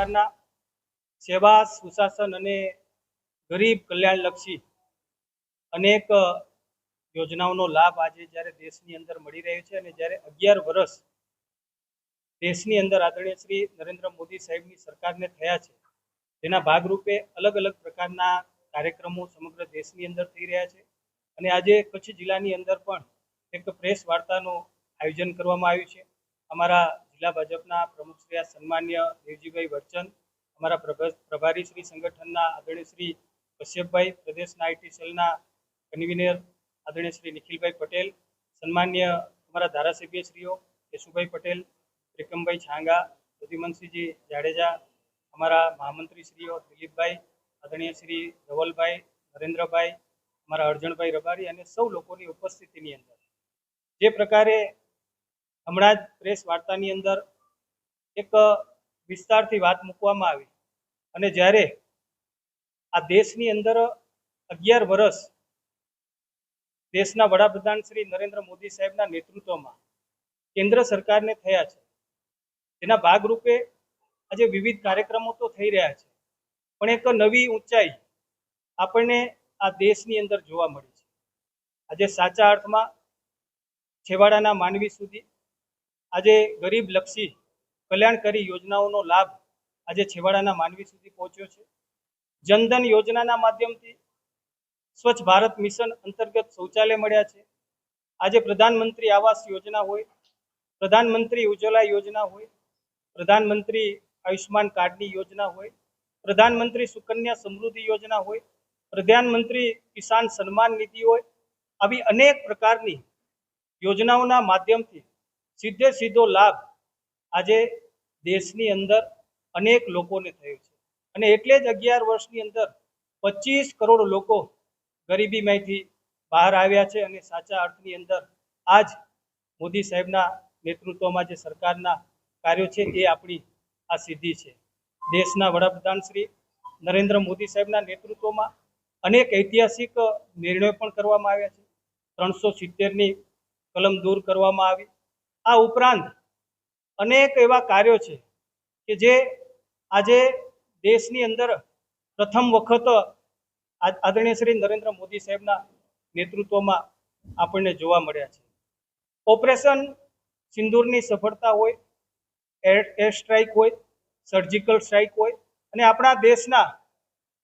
સેવા, સુશાસન અને ગરીબ કલ્યાણલક્ષી અનેક યોજનાઓનો લાભ આજે જ્યારે દેશની અંદર મળી રહ્યો છે અને જ્યારે અગિયાર વર્ષ દેશની અંદર આદરણીય શ્રી નરેન્દ્ર મોદી સાહેબની સરકારને થયા છે, તેના ભાગરૂપે અલગ અલગ પ્રકારના કાર્યક્રમો સમગ્ર દેશની અંદર થઈ રહ્યા છે અને આજે કચ્છ જિલ્લાની અંદર પણ એક પ્રેસ વાર્તાનું આયોજન કરવામાં આવ્યું છે. અમારા જિલ્લા ભાજપના પ્રમુખ શ્રી સન્માન્ય દેવજીભાઈ વરચંદ અમારા પ્રભ- પ્રભારી શ્રી સંગઠનના આદરણીય શ્રી કશ્યપભાઈ, પ્રદેશના આઈટી સેલના કન્વીનર આદરણીય શ્રી નિખિલભાઈ પટેલ, સન્માન્ય અમારા ધારાસભ્યશ્રીઓ કેશુભાઈ પટેલ, ત્રિકમભાઈ છાંગા પ્રદ્યુમનસિંહજી જાડેજા, અમારા મહામંત્રીશ્રીઓ દિલીપભાઈ, આદરણીય શ્રી ધવલભાઈ, નરેન્દ્રભાઈ, અમારા અર્જણભાઈ રબારી અને સૌ લોકોની ઉપસ્થિતિની અંદર. જે પ્રકારે હમણાં જ પ્રેસ વાર્તાની અંદર એક વિસ્તારથી વાત મૂકવામાં આવી. અને જ્યારે આ દેશની અંદર અગિયાર વર્ષ દેશના વડાપ્રધાન શ્રી નરેન્દ્ર મોદી સાહેબના નેતૃત્વમાં કેન્દ્ર સરકારને થયા છે. તેના ભાગરૂપે આજે વિવિધ કાર્યક્રમો તો થઈ રહ્યા છે. પણ એક નવી ઊંચાઈ આપણને આ દેશની અંદર જોવા મળી છે. આજે સાચા અર્થમાં છેવાડાના માનવી સુધી આજે ગરીબ લક્ષી કલ્યાણકારી યોજનાઓનો લાભ આજે છેવાડાના માનવી સુધી પહોંચ્યો છે. જનધન યોજનાના માધ્યમથી સ્વચ્છ ભારત મિશન અંતર્ગત શૌચાલય મળ્યા છે. આજે પ્રધાનમંત્રી આવાસ યોજના હોય, પ્રધાનમંત્રી ઉજ્જવલા યોજના હોય, પ્રધાનમંત્રી આયુષ્માન કાર્ડની યોજના હોય, પ્રધાનમંત્રી સુકન્યા સમૃદ્ધિ યોજના હોય, પ્રધાનમંત્રી કિસાન સન્માન નિધિ હોય, આવી અનેક પ્રકારની યોજનાઓના માધ્યમથી સીધે સીધો લાભ આજે દેશની અંદર અનેક લોકોને થયો છે. અને એટલે જ અગિયાર વર્ષની અંદર પચીસ કરોડ લોકો ગરીબીમાંથી બહાર આવ્યા છે અને સાચા અર્થની અંદર આજ મોદી સાહેબના નેતૃત્વમાં જે સરકારના કાર્યો છે એ આપણી આ સિદ્ધિ છે. દેશના વડાપ્રધાન શ્રી નરેન્દ્ર મોદી સાહેબના નેતૃત્વમાં અનેક ઐતિહાસિક નિર્ણયો પણ કરવામાં આવ્યા છે. ત્રણસો સિત્તેરની કલમ દૂર કરવામાં આવી. આ ઉપરાંત અનેક એવા કાર્યો છે કે જે આજે દેશની અંદર પ્રથમ વખત આદરણીય શ્રી નરેન્દ્ર મોદી સાહેબના નેતૃત્વમાં આપણને જોવા મળ્યા છે. ઓપરેશન સિંદૂરની સફળતા હોય, એર એર સ્ટ્રાઇક હોય, સર્જિકલ સ્ટ્રાઇક હોય અને આપણા દેશના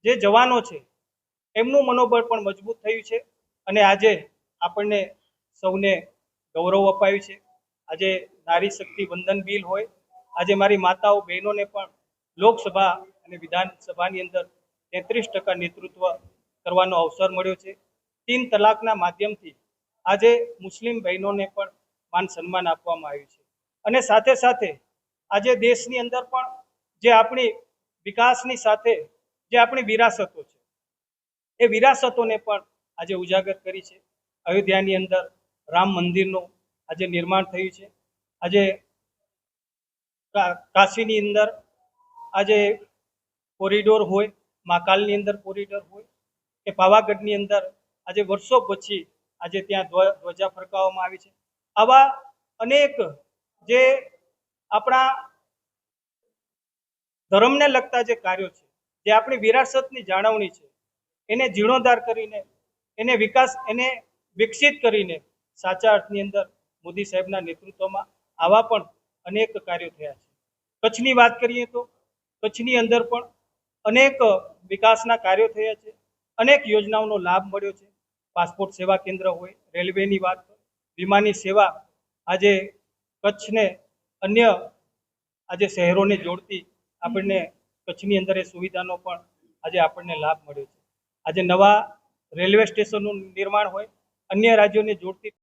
જે જવાનો છે, એમનું મનોબળ પણ મજબૂત થયું છે અને આજે આપણને સૌને ગૌરવ અપાયું છે. આજે નારી શક્તિ વંદન બિલ હોય, આજે મારી માતાઓ, બહેનોને પણ લોકસભા અને વિધાનસભાની અંદર તેત્રીસ ટકા નેતૃત્વ કરવાનો અવસર મળ્યો છે. તીન તલાકના માધ્યમથી આજે મુસ્લિમ બહેનોને પણ માન સન્માન આપવામાં આવ્યું છે. અને સાથે સાથે આજે દેશની અંદર પણ જે આપણી વિકાસની સાથે જે આપણી વિરાસતો છે, એ વિરાસતોને પણ આજે ઉજાગર કરી છે. અયોધ્યાની અંદર રામ મંદિરનું આજે નિર્માણ થયું છે. આજે કાશીની અંદર આજે કોરિડોર હોય મહાકાલની અંદર કોરિડોર હોય કે પાવાગઢની અંદર આજે વર્ષો પછી આજે ત્યાં ધ્વજા ફરકાવવામાં આવી છે. આવા અનેક જે આપણા ધર્મને લગતા જે કાર્યો છે, જે આપણી વિરાસતની જાળવણી છે, એને જીર્ણોદ્ધાર કરીને, એને વિકાસ, એને વિકસિત કરીને સાચા અર્થની અંદર મોદી સાહેબના નેતૃત્વમાં આવા પણ અનેક કાર્યો થયા છે. કચ્છની વાત કરીએ તો કચ્છની અંદર પણ અનેક વિકાસના કાર્યો થયા છે. અનેક યોજનાઓનો લાભ મળ્યો છે. પાસપોર્ટ સેવા કેન્દ્ર હોય, રેલવેની વાત વીમાની સેવા આજે કચ્છને અન્ય આજે શહેરોને જોડતી આપણને કચ્છની અંદર એ સુવિધાનો પણ આજે આપણને લાભ મળ્યો છે. આજે નવા રેલવે સ્ટેશનનું નિર્માણ હોય, અન્ય રાજ્યોને જોડતી